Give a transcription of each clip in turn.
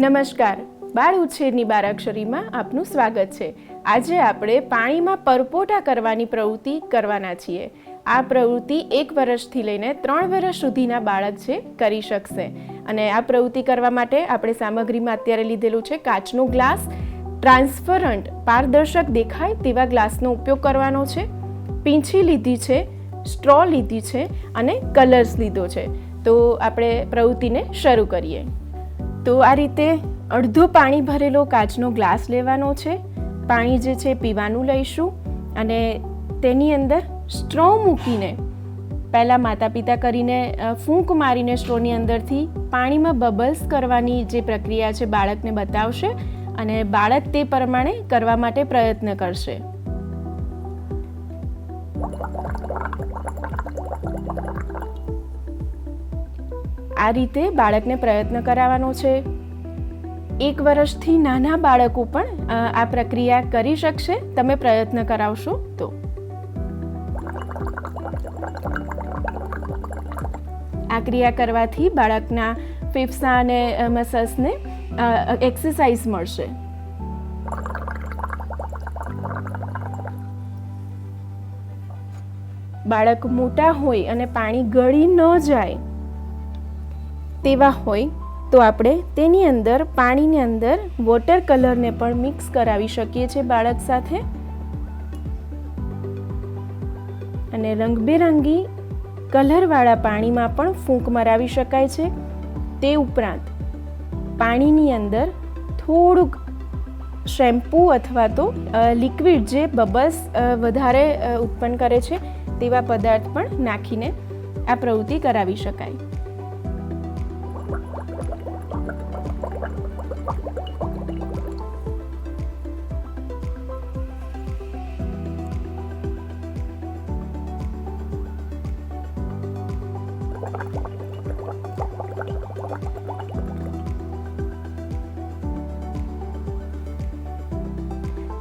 નમસ્કાર. બાળ ઉછેરની બારાક્ષરીમાં આપનું સ્વાગત છે. આજે આપણે પાણીમાં પરપોટા કરવાની પ્રવૃત્તિ કરવાના છીએ. આ પ્રવૃત્તિ એક વર્ષથી લઈને ત્રણ વર્ષ સુધીના બાળક છે, કરી શકશે. અને આ પ્રવૃત્તિ કરવા માટે આપણે સામગ્રીમાં અત્યારે લીધેલું છે કાચનો ગ્લાસ ટ્રાન્સફરન્ટ પારદર્શક દેખાય તેવા ગ્લાસનો ઉપયોગ કરવાનો છે, પીંછી લીધી છે, સ્ટ્રો લીધી છે અને કલર્સ લીધો છે. તો આપણે પ્રવૃત્તિને શરૂ કરીએ. તો આ રીતે અડધો પાણી ભરેલો કાચનો ગ્લાસ લેવાનો છે. પાણી જે છે પીવાનું લઈશું અને તેની અંદર સ્ટ્રો મૂકીને પહેલાં માતા પિતા કરીને ફૂંક મારીને સ્ટ્રોની અંદરથી પાણીમાં બબલ્સ કરવાની જે પ્રક્રિયા છે બાળકને બતાવશે અને બાળક તે પ્રમાણે કરવા માટે પ્રયત્ન કરશે. આ રીતે બાળકને પ્રયત્ન કરાવવાનો છે. એક વર્ષથી નાના બાળકો પણ આ પ્રક્રિયા કરી શકશે. તમે પ્રયત્ન કરાવશો તો. આ ક્રિયા કરવાથી બાળકના ફેફસા અને મસલ્સને એક્સરસાઇઝ મળશે. બાળક મોટા હોય અને પાણી ગળી ન જાય તેવા હોય, તો આપણે તેની અંદર, પાણીની અંદર વોટર કલરને પણ મિક્સ કરાવી શકીએ છીએ બાળક સાથે. અને રંગબેરંગી કલરવાળા પાણીમાં પણ ફૂંક મરાવી શકાય છે. તે ઉપરાંત પાણીની અંદર થોડુંક શેમ્પૂ અથવા તો લિક્વિડ જે બબલ્સ વધારે ઉત્પન્ન કરે છે, તેવા પદાર્થ પણ નાખીને આ પ્રવૃત્તિ કરાવી શકાય.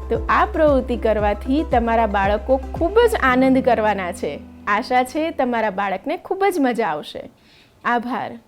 તો આ પ્રવૃત્તિ કરવાથી તમારા બાળકો ખૂબ જ આનંદ કરવાના છે. આશા છે તમારા બાળકને ખૂબ જ મજા આવશે. આભાર.